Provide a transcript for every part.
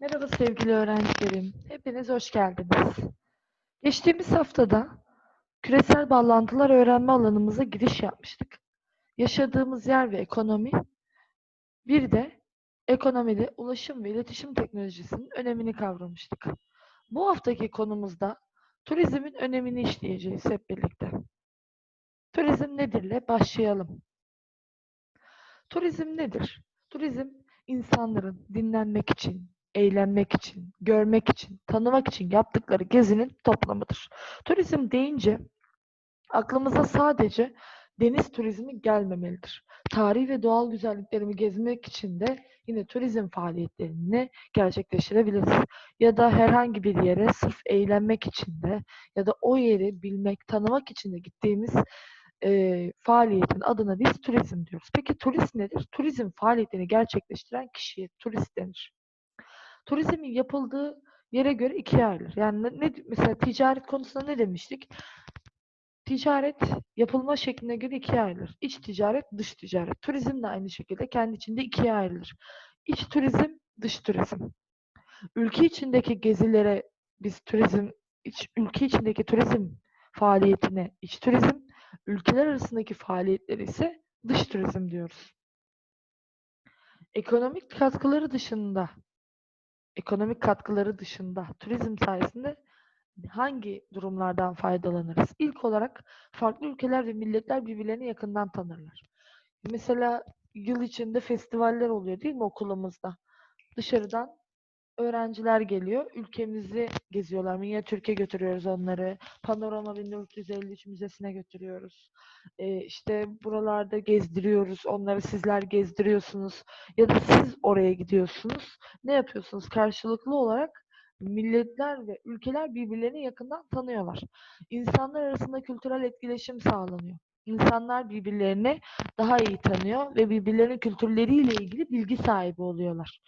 Merhaba sevgili öğrencilerim. Hepiniz hoş geldiniz. Geçtiğimiz haftada küresel bağlantılar öğrenme alanımıza giriş yapmıştık. Yaşadığımız yer ve ekonomi, bir de ekonomide ulaşım ve iletişim teknolojisinin önemini kavramıştık. Bu haftaki konumuzda turizmin önemini işleyeceğiz hep birlikte. Turizm nedirle başlayalım. Turizm nedir? Turizm insanların dinlenmek için, eğlenmek için, görmek için, tanımak için yaptıkları gezinin toplamıdır. Turizm deyince aklımıza sadece deniz turizmi gelmemelidir. Tarihi ve doğal güzelliklerimi gezmek için de yine turizm faaliyetlerini gerçekleştirebiliriz. Ya da herhangi bir yere sırf eğlenmek için de ya da o yeri bilmek, tanımak için de gittiğimiz e, faaliyetin adına biz turizm diyoruz. Peki turist nedir? Turizm faaliyetini gerçekleştiren kişiye turist denir. Turizmin yapıldığı yere göre ikiye ayrılır. Yani ne, mesela ticaret konusunda ne demiştik? Ticaret yapılma şekline göre ikiye ayrılır. İç ticaret, dış ticaret. Turizm de aynı şekilde kendi içinde ikiye ayrılır. İç turizm, dış turizm. Ülke içindeki gezilere biz turizm, iç, ülke içindeki turizm faaliyetine iç turizm, ülkeler arasındaki faaliyetleri ise dış turizm diyoruz. Ekonomik katkıları dışında ekonomik katkıları dışında turizm sayesinde hangi durumlardan faydalanırız? İlk olarak farklı ülkeler ve milletler birbirlerini yakından tanırlar. Mesela yıl içinde festivaller oluyor değil mi okulumuzda? Dışarıdan öğrenciler geliyor. Ülkemizi geziyorlar. Minyatürk'e götürüyoruz onları. Panorama 1453 Müzesi'ne götürüyoruz. Ee, işte buralarda gezdiriyoruz. Onları sizler gezdiriyorsunuz. Ya da siz oraya gidiyorsunuz. Ne yapıyorsunuz? Karşılıklı olarak milletler ve ülkeler birbirlerini yakından tanıyorlar. İnsanlar arasında kültürel etkileşim sağlanıyor. İnsanlar birbirlerini daha iyi tanıyor ve birbirlerinin kültürleriyle ilgili bilgi sahibi oluyorlar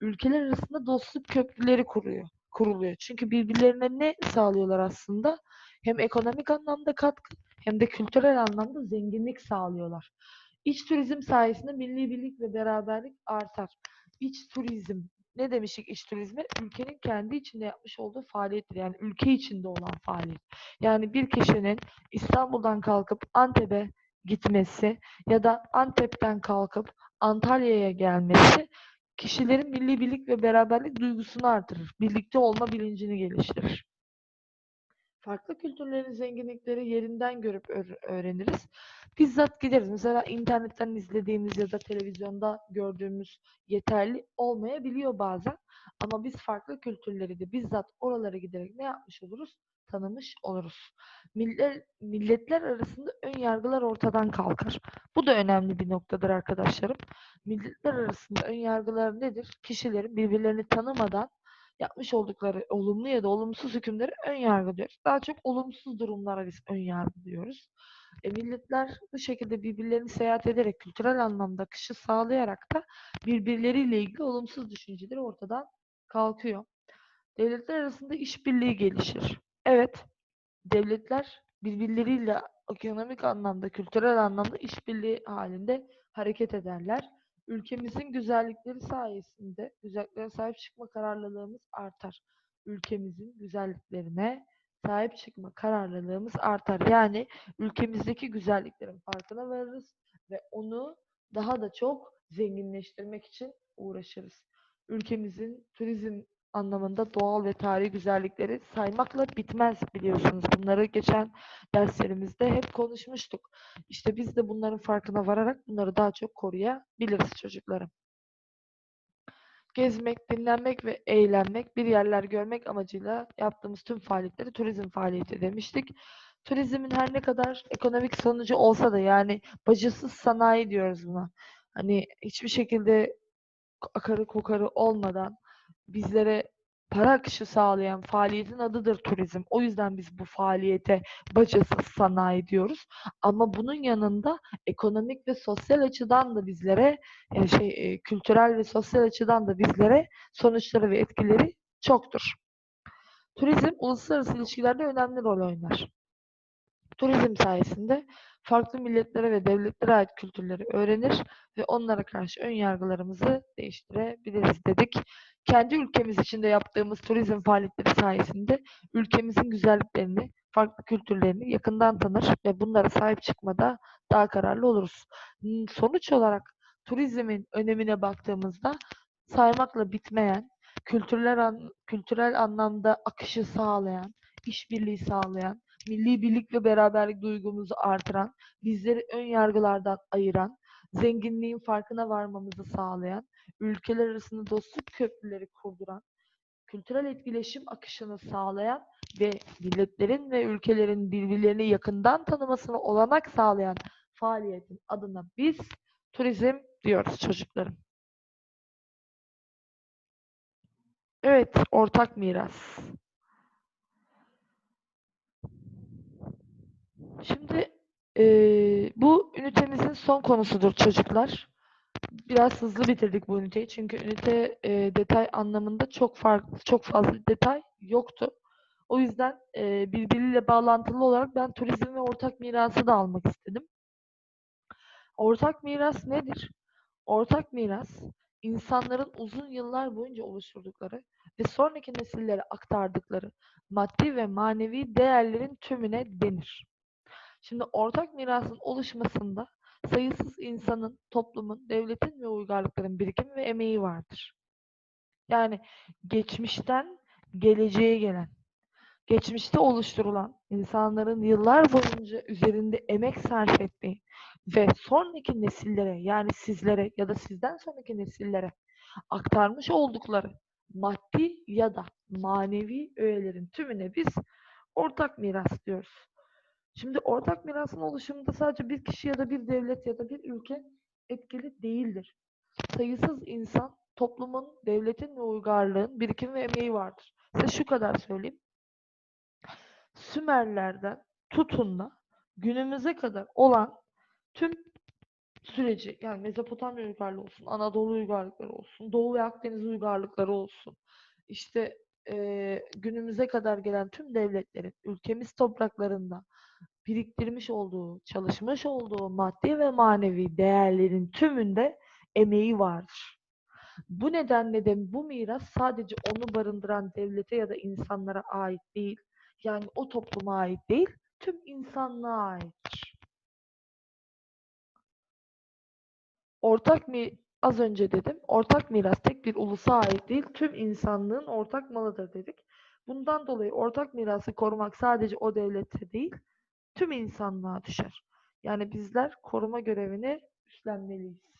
ülkeler arasında dostluk köprüleri kuruyor, kuruluyor. Çünkü birbirlerine ne sağlıyorlar aslında? Hem ekonomik anlamda katkı hem de kültürel anlamda zenginlik sağlıyorlar. İç turizm sayesinde milli birlik ve beraberlik artar. İç turizm ne demiştik iç turizme? Ülkenin kendi içinde yapmış olduğu faaliyettir. Yani ülke içinde olan faaliyet. Yani bir kişinin İstanbul'dan kalkıp Antep'e gitmesi ya da Antep'ten kalkıp Antalya'ya gelmesi kişilerin milli birlik ve beraberlik duygusunu artırır. Birlikte olma bilincini geliştirir. Farklı kültürlerin zenginlikleri yerinden görüp öğ- öğreniriz. Bizzat gideriz. Mesela internetten izlediğimiz ya da televizyonda gördüğümüz yeterli olmayabiliyor bazen. Ama biz farklı kültürleri de bizzat oralara giderek ne yapmış oluruz? Tanımış oluruz. Milletler, milletler arasında ön yargılar ortadan kalkar. Bu da önemli bir noktadır arkadaşlarım. Milletler arasında ön yargılar nedir? Kişilerin birbirlerini tanımadan yapmış oldukları olumlu ya da olumsuz hükümleri ön yargı diyoruz. Daha çok olumsuz durumlara biz ön yargı diyoruz. E, milletler bu şekilde birbirlerini seyahat ederek kültürel anlamda akışı sağlayarak da birbirleriyle ilgili olumsuz düşünceleri ortadan kalkıyor. Devletler arasında işbirliği gelişir. Evet, devletler birbirleriyle ekonomik anlamda, kültürel anlamda işbirliği halinde hareket ederler. Ülkemizin güzellikleri sayesinde güzelliklere sahip çıkma kararlılığımız artar. Ülkemizin güzelliklerine sahip çıkma kararlılığımız artar. Yani ülkemizdeki güzelliklerin farkına varırız ve onu daha da çok zenginleştirmek için uğraşırız. Ülkemizin turizm anlamında doğal ve tarihi güzellikleri saymakla bitmez biliyorsunuz. Bunları geçen derslerimizde hep konuşmuştuk. İşte biz de bunların farkına vararak bunları daha çok koruyabiliriz çocuklarım. Gezmek, dinlenmek ve eğlenmek, bir yerler görmek amacıyla yaptığımız tüm faaliyetleri turizm faaliyeti demiştik. Turizmin her ne kadar ekonomik sonucu olsa da yani bacısız sanayi diyoruz buna. Hani hiçbir şekilde akarı kokarı olmadan bizlere para akışı sağlayan faaliyetin adıdır turizm. O yüzden biz bu faaliyete bacasız sanayi diyoruz. Ama bunun yanında ekonomik ve sosyal açıdan da bizlere yani şey e, kültürel ve sosyal açıdan da bizlere sonuçları ve etkileri çoktur. Turizm uluslararası ilişkilerde önemli rol oynar. Turizm sayesinde farklı milletlere ve devletlere ait kültürleri öğrenir ve onlara karşı ön yargılarımızı değiştirebiliriz dedik. Kendi ülkemiz içinde yaptığımız turizm faaliyetleri sayesinde ülkemizin güzelliklerini, farklı kültürlerini yakından tanır ve bunlara sahip çıkmada daha kararlı oluruz. Hmm, Sonuç olarak turizmin önemine baktığımızda saymakla bitmeyen, kültürler an, kültürel anlamda akışı sağlayan, işbirliği sağlayan, milli birlik ve beraberlik duygumuzu artıran, bizleri ön yargılardan ayıran, zenginliğin farkına varmamızı sağlayan, ülkeler arasında dostluk köprüleri kurduran, kültürel etkileşim akışını sağlayan ve milletlerin ve ülkelerin birbirlerini yakından tanımasına olanak sağlayan faaliyetin adına biz turizm diyoruz çocuklarım. Evet, ortak miras. Şimdi eee, bu ünitemizin son konusudur çocuklar. Biraz hızlı bitirdik bu üniteyi çünkü ünite eee, detay anlamında çok farklı, çok fazla detay yoktu. O yüzden eee, birbiriyle bağlantılı olarak ben turizm ve ortak mirası da almak istedim. Ortak miras nedir? Ortak miras, insanların uzun yıllar boyunca oluşturdukları ve sonraki nesillere aktardıkları maddi ve manevi değerlerin tümüne denir. Şimdi ortak mirasın oluşmasında sayısız insanın, toplumun, devletin ve uygarlıkların birikimi ve emeği vardır. Yani geçmişten geleceğe gelen, geçmişte oluşturulan insanların yıllar boyunca üzerinde emek sarf ettiği ve sonraki nesillere yani sizlere ya da sizden sonraki nesillere aktarmış oldukları maddi ya da manevi öğelerin tümüne biz ortak miras diyoruz. Şimdi ortak mirasın oluşumunda sadece bir kişi ya da bir devlet ya da bir ülke etkili değildir. Sayısız insan, toplumun, devletin ve uygarlığın birikimi ve emeği vardır. Size şu kadar söyleyeyim. Sümerlerden tutun da günümüze kadar olan tüm süreci yani Mezopotamya uygarlığı olsun, Anadolu uygarlıkları olsun, Doğu ve Akdeniz uygarlıkları olsun. işte eee, günümüze kadar gelen tüm devletlerin ülkemiz topraklarında biriktirmiş olduğu, çalışmış olduğu maddi ve manevi değerlerin tümünde emeği vardır. Bu nedenle de bu miras sadece onu barındıran devlete ya da insanlara ait değil, yani o topluma ait değil, tüm insanlığa aittir. Ortak mi az önce dedim, ortak miras tek bir ulusa ait değil, tüm insanlığın ortak malıdır dedik. Bundan dolayı ortak mirası korumak sadece o devlete değil, tüm insanlığa düşer. Yani bizler koruma görevini üstlenmeliyiz.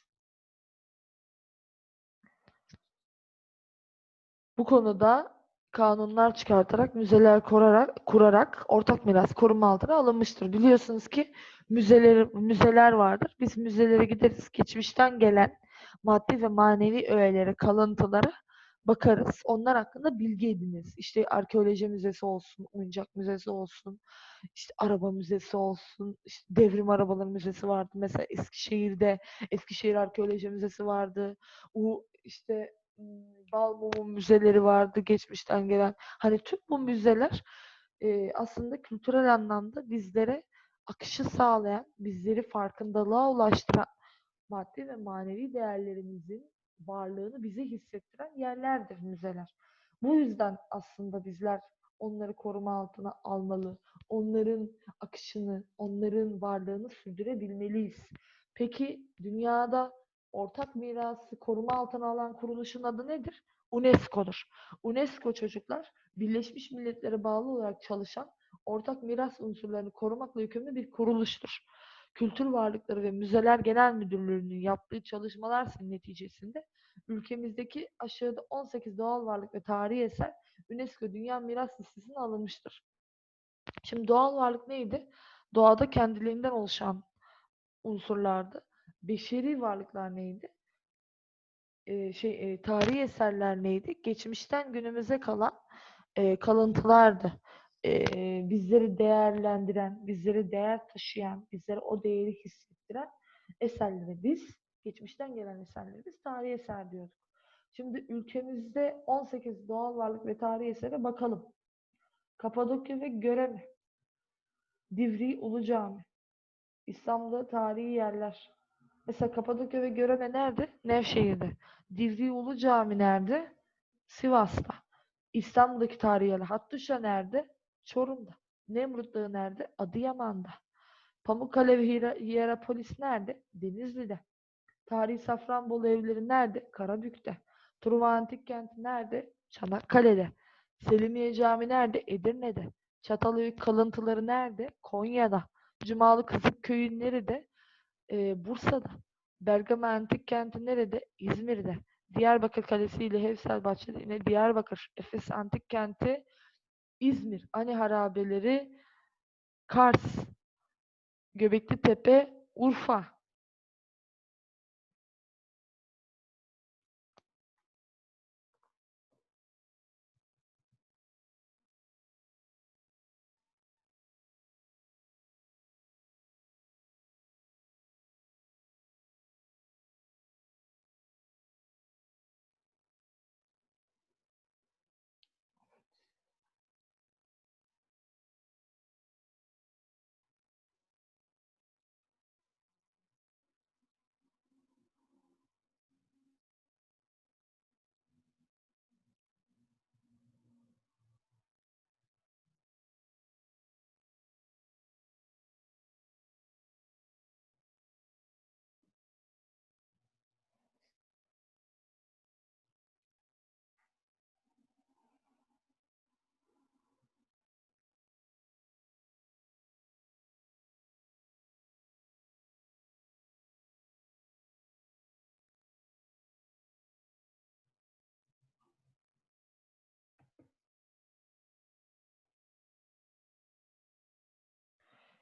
Bu konuda kanunlar çıkartarak, müzeler kurarak, kurarak ortak miras koruma altına alınmıştır. Biliyorsunuz ki müzeler, müzeler vardır. Biz müzelere gideriz. Geçmişten gelen maddi ve manevi öğelere, kalıntılara bakarız. Onlar hakkında bilgi ediniriz. İşte arkeoloji müzesi olsun, oyuncak müzesi olsun, işte araba müzesi olsun, işte devrim arabaları müzesi vardı. Mesela Eskişehir'de Eskişehir Arkeoloji Müzesi vardı. U işte Balmumu müzeleri vardı geçmişten gelen. Hani tüm bu müzeler e, aslında kültürel anlamda bizlere akışı sağlayan, bizleri farkındalığa ulaştıran maddi ve manevi değerlerimizin varlığını bize hissettiren yerlerdir müzeler. Bu yüzden aslında bizler onları koruma altına almalı, onların akışını, onların varlığını sürdürebilmeliyiz. Peki dünyada ortak mirası koruma altına alan kuruluşun adı nedir? UNESCO'dur. UNESCO çocuklar Birleşmiş Milletler'e bağlı olarak çalışan ortak miras unsurlarını korumakla yükümlü bir kuruluştur. Kültür Varlıkları ve Müzeler Genel Müdürlüğü'nün yaptığı çalışmalar neticesinde ülkemizdeki aşağıda 18 doğal varlık ve tarihi eser UNESCO Dünya Miras Listesi'ne alınmıştır. Şimdi doğal varlık neydi? Doğada kendiliğinden oluşan unsurlardı. Beşeri varlıklar neydi? Ee, şey e, tarihi eserler neydi? Geçmişten günümüze kalan e, kalıntılardı. E, bizleri değerlendiren, bizlere değer taşıyan, bizlere o değeri hissettiren eserlere biz, geçmişten gelen eserlere biz tarihi eser diyorduk. Şimdi ülkemizde 18 doğal varlık ve tarihi esere bakalım. Kapadokya ve Göreme, Divri Ulu Cami, İstanbul'da tarihi yerler. Mesela Kapadokya ve Göreme nerede? Nevşehir'de. Divri Ulu Cami nerede? Sivas'ta. İstanbul'daki tarihi yerler. Hattuşa nerede? Çorum'da. Nemrut Dağı nerede? Adıyaman'da. Pamukkale ve Hierapolis nerede? Denizli'de. Tarihi Safranbolu evleri nerede? Karabük'te. Truva Antik Kenti nerede? Çanakkale'de. Selimiye Camii nerede? Edirne'de. Çatalhöyük kalıntıları nerede? Konya'da. Cumalı Kızık Köyü nerede? Ee, Bursa'da. Bergama Antik Kenti nerede? İzmir'de. Diyarbakır Kalesi ile Hevsel Bahçeli yine Diyarbakır. Efes Antik Kenti İzmir. Ani Harabeleri Kars. Göbekli Tepe Urfa.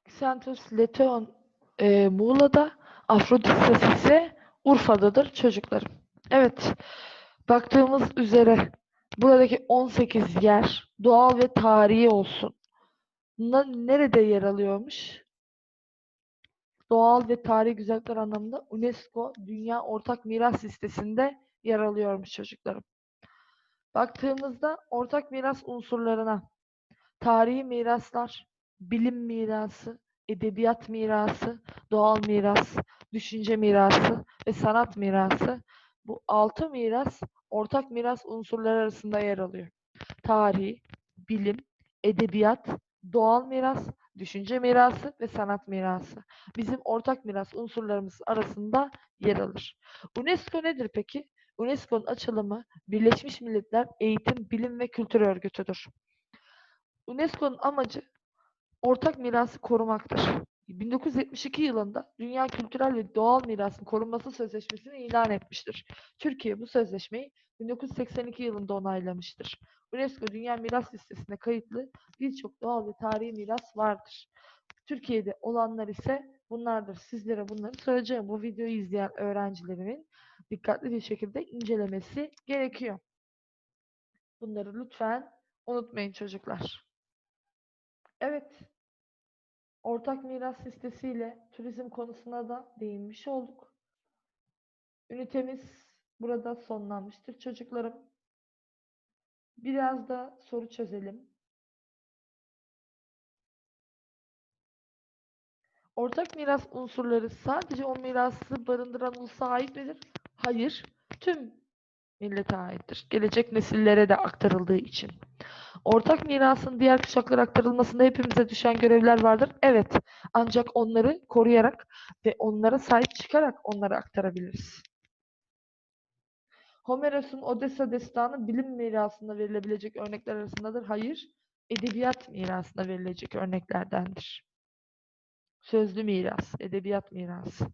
Xanthus leteon e, Muğla'da, Afroditas ise Urfa'dadır çocuklarım. Evet, baktığımız üzere buradaki 18 yer doğal ve tarihi olsun. Bunlar nerede yer alıyormuş? Doğal ve tarihi güzellikler anlamında UNESCO Dünya Ortak Miras Listesi'nde yer alıyormuş çocuklarım. Baktığımızda ortak miras unsurlarına tarihi miraslar, bilim mirası, edebiyat mirası, doğal miras, düşünce mirası ve sanat mirası bu altı miras ortak miras unsurları arasında yer alıyor. Tarih, bilim, edebiyat, doğal miras, düşünce mirası ve sanat mirası. Bizim ortak miras unsurlarımız arasında yer alır. UNESCO nedir peki? UNESCO'nun açılımı Birleşmiş Milletler Eğitim, Bilim ve Kültür Örgütü'dür. UNESCO'nun amacı ortak mirası korumaktır. 1972 yılında Dünya Kültürel ve Doğal Mirasın Korunması Sözleşmesi'ni ilan etmiştir. Türkiye bu sözleşmeyi 1982 yılında onaylamıştır. UNESCO Dünya Miras Listesi'ne kayıtlı birçok doğal ve tarihi miras vardır. Türkiye'de olanlar ise bunlardır. Sizlere bunları söyleyeceğim. Bu videoyu izleyen öğrencilerimin dikkatli bir şekilde incelemesi gerekiyor. Bunları lütfen unutmayın çocuklar. Evet. Ortak miras listesiyle turizm konusuna da değinmiş olduk. Ünitemiz burada sonlanmıştır çocuklarım. Biraz da soru çözelim. Ortak miras unsurları sadece o mirası barındıran ulusa ait midir? Hayır. Tüm millete aittir. Gelecek nesillere de aktarıldığı için. Ortak mirasın diğer kuşaklara aktarılmasında hepimize düşen görevler vardır. Evet. Ancak onları koruyarak ve onlara sahip çıkarak onları aktarabiliriz. Homeros'un Odessa destanı bilim mirasında verilebilecek örnekler arasındadır. Hayır. Edebiyat mirasında verilecek örneklerdendir. Sözlü miras, edebiyat mirası.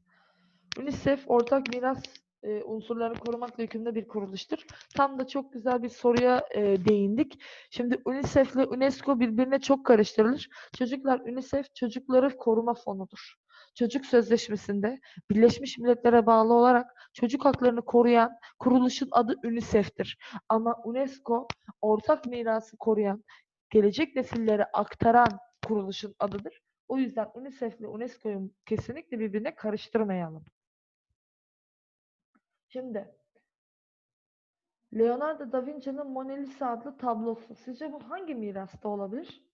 UNICEF ortak miras e, unsurlarını korumakla yükümlü bir kuruluştur. Tam da çok güzel bir soruya e, değindik. Şimdi UNICEF ile UNESCO birbirine çok karıştırılır. Çocuklar UNICEF çocukları koruma fonudur. Çocuk Sözleşmesi'nde Birleşmiş Milletler'e bağlı olarak çocuk haklarını koruyan kuruluşun adı UNICEF'tir. Ama UNESCO ortak mirası koruyan, gelecek nesillere aktaran kuruluşun adıdır. O yüzden UNICEF ile UNESCO'yu kesinlikle birbirine karıştırmayalım. Şimdi Leonardo da Vinci'nin Mona Lisa adlı tablosu. Sizce bu hangi mirasta olabilir?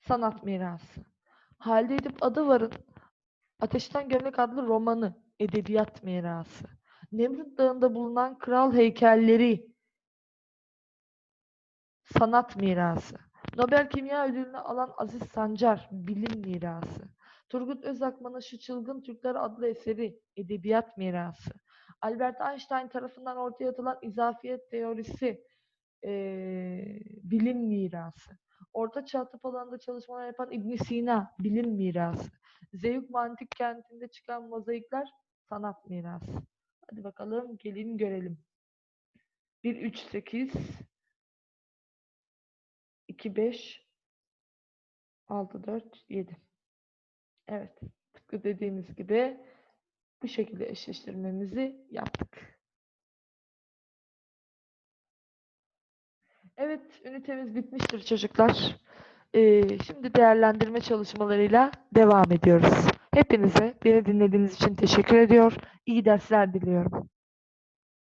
Sanat mirası. Halide Edip Adıvar'ın Ateşten Gömlek adlı romanı edebiyat mirası. Nemrut Dağı'nda bulunan kral heykelleri sanat mirası. Nobel Kimya Ödülünü alan Aziz Sancar bilim mirası. Turgut Özakman'ın Şu Çılgın Türkler adlı eseri edebiyat mirası. Albert Einstein tarafından ortaya atılan izafiyet teorisi eee, bilim mirası. Orta Çağ tıp alanında çalışmalar yapan ibn Sina bilim mirası. Zeyuk Mantik kentinde çıkan mozaikler sanat mirası. Hadi bakalım gelin görelim. 1 3 8 2 5 6 4 7. Evet. Tıpkı dediğimiz gibi bu şekilde eşleştirmemizi yaptık. Evet, ünitemiz bitmiştir çocuklar. Ee, şimdi değerlendirme çalışmalarıyla devam ediyoruz. Hepinize beni dinlediğiniz için teşekkür ediyor. İyi dersler diliyorum.